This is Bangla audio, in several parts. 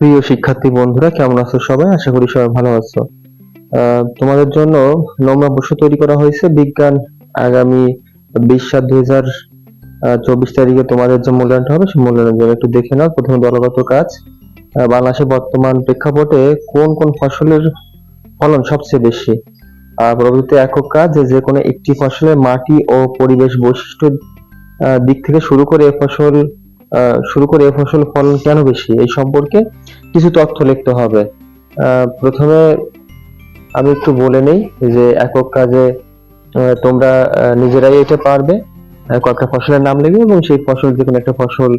প্রিয় শিক্ষার্থী বন্ধুরা, কেমন আছো সবাই? আশা করি সবাই ভালো আছো। তোমাদের জন্য নমুনা প্রশ্ন তৈরি করা হয়েছে। বিজ্ঞান আগামী বিশ সাত দুই হাজার চব্বিশ তারিখে তোমাদের যে মূল্যায়নটা হবে, সেই মূল্যায়নের জন্য একটু দেখে নাও। প্রথমে দলগত কাজ। বাংলাদেশের বর্তমান প্রেক্ষাপটে কোন কোন ফসলের ফলন সবচেয়ে বেশি? আর পরবর্তীতে একক কাজ, যে কোনো একটি ফসলের মাটি ও পরিবেশ বৈশিষ্ট্য দিক থেকে শুরু করে ফসল শুরু করে এ ফসল ফলন কেন বেশি? এই সম্পর্কে কিছু তথ্য লিখতে হবে। প্রথমে আমি একটু বলে নেই যে একক কাজে তোমরা নিজেরাই এটা পারবে। কয়েকটা ফসলের নাম লিখবে এবং সেই ফসল যে কোনো একটা ফসল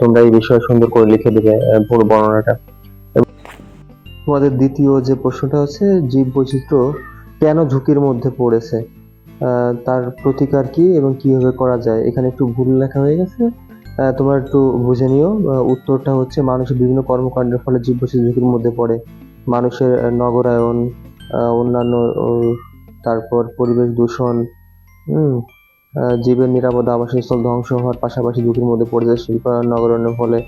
তোমরা এই বিষয়ে সুন্দর করে লিখে দেবে পুরো বর্ণনাটা। তোমাদের দ্বিতীয় যে প্রশ্নটা হচ্ছে, জীব বৈচিত্র্য কেন ঝুঁকির মধ্যে পড়েছে? তার প্রতিকার কি এবং কীভাবে করা যায়? এখানে একটু ভুল লেখা হয়ে গেছে। তোমরা একটু বুঝে নিও উত্তরটা হচ্ছে মানুষের বিভিন্ন কর্মকাণ্ডের ফলে জীব ঝুঁকির মধ্যে পড়ে। মানুষের নগরায়ন অন্যান্য তারপর পরিবেশ দূষণ জীবের নিরাপদ আবাসস্থল ধ্বংস হওয়ার পাশাপাশি ঝুঁকির মধ্যে পড়ে যায় শিল্পায়ন নগরায়নের ফলে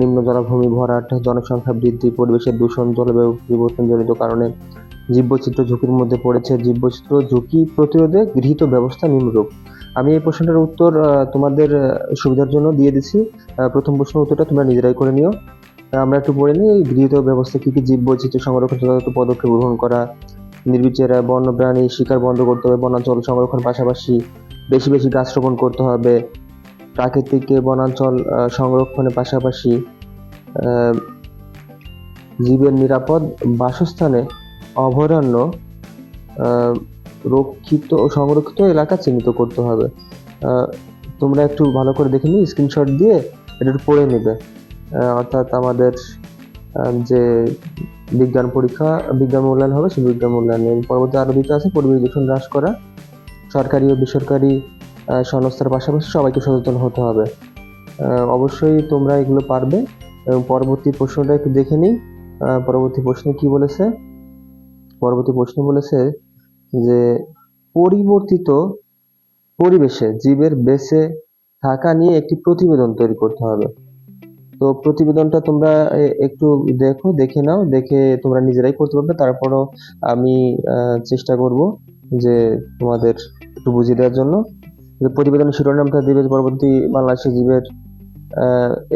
নিম্ন জলাভূমি ভরাট, জনসংখ্যা বৃদ্ধি, পরিবেশের দূষণ, জলবায়ু পরিবর্তনজনিত কারণে জীববৈচিত্র্য ঝুঁকির মধ্যে পড়েছে। জীববৈচিত্র্য ঝুঁকি প্রতিরোধে গৃহীত ব্যবস্থা নিম্নরূপ। আমি এই প্রশ্নটার উত্তর তোমাদের সুবিধার জন্য দিয়ে দিছি। প্রথম প্রশ্নের উত্তরটা তোমরা নিজেরাই করে নিও। আমরা একটু পড়ে নিই, গৃহীত ব্যবস্থা কি কি? জীববৈচিত্র্য সংরক্ষণ, যথাযথ পদক্ষেপ গ্রহণ করা, নির্বিচারে বন্য প্রাণী শিকার বন্ধ করতে হবে, বনাঞ্চল সংরক্ষণ পাশাপাশি বেশি বেশি গাছ রোপণ করতে হবে, প্রাকৃতিক বনাঞ্চল সংরক্ষণের পাশাপাশি জীবের নিরাপদ বাসস্থানে অভয়ারণ্য রক্ষিত ও সংরক্ষিত এলাকা চিহ্নিত করতে হবে। তোমরা একটু ভালো করে দেখে নিই স্ক্রিনশট দিয়ে এটা একটু পড়ে নেবে। অর্থাৎ আমাদের যে বিজ্ঞান পরীক্ষা, বিজ্ঞান মূল্যায়ন হবে সেই বিজ্ঞান মূল্যায়নের পরবর্তী আরও দুটো আছে, পরিবেশ দূষণ হ্রাস করা। সরকারি ও বেসরকারি সংস্থার পাশাপাশি সবাইকে সচেতন হতে হবে। অবশ্যই তোমরা এগুলো পারবে এবং পরবর্তী প্রশ্নটা একটু দেখে নিই। পরবর্তী প্রশ্নে কি বলেছে? পরবর্তী প্রশ্ন বলেছে যে পরিবর্তিত পরিবেশে জীবের বেঁচে থাকা নিয়ে একটি প্রতিবেদন তৈরি করতে হবে। তো প্রতিবেদনটা তোমরা একটু দেখো, দেখে নাও, দেখে তোমরা নিজেরাই করতে পারবে। তারপরও আমি চেষ্টা করব যে তোমাদের একটু বুঝিয়ে দেওয়ার জন্য। প্রতিবেদনের শিরোনামটা দিবে পরবর্তী বাংলাদেশের জীবের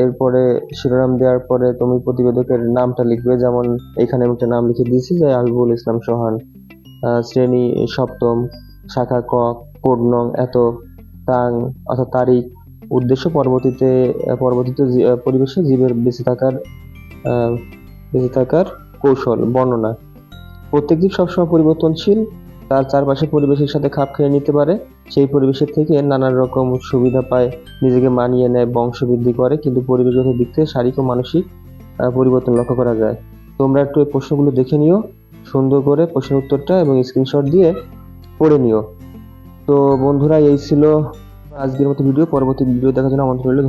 এরপরে শিরোনাম দেওয়ার পরে তুমি প্রতিবেদকের নামটা লিখবে। যেমন এখানে আমি একটা নাম লিখে দিয়েছি, যে আলবুল ইসলাম সোহান। শ্রেণি, সপ্তম শাখা ক নং, এত তাং, অর্থাৎ তারিখ, উদ্দেশ্য পরবর্তীতে পরবর্তীতে পরিবেশে জীবের বেঁচে থাকার বেঁচে থাকার কৌশল, বর্ণনা। প্রত্যেক জীব সবসময় পরিবর্তনশীল, তার চারপাশে পরিবেশের সাথে খাপ খেয়ে নিতে পারে, সেই পরিবেশের থেকে নানান রকম সুবিধা পায়, নিজেকে মানিয়ে নেয়, বংশবৃদ্ধি করে, কিন্তু পরিবেশগত দিক থেকে শারীরিক ও মানসিক পরিবর্তন লক্ষ্য করা যায়। তোমরা একটু এই প্রশ্নগুলো দেখে নিও, সুন্দর করে প্রশ্নের উত্তরটা এবং স্ক্রিনশট দিয়ে পড়ে নিও। তো বন্ধুরা, এই ছিল আজকের মতো ভিডিও পরবর্তী ভিডিও দেখার জন্য আমন্ত্রণ রইল।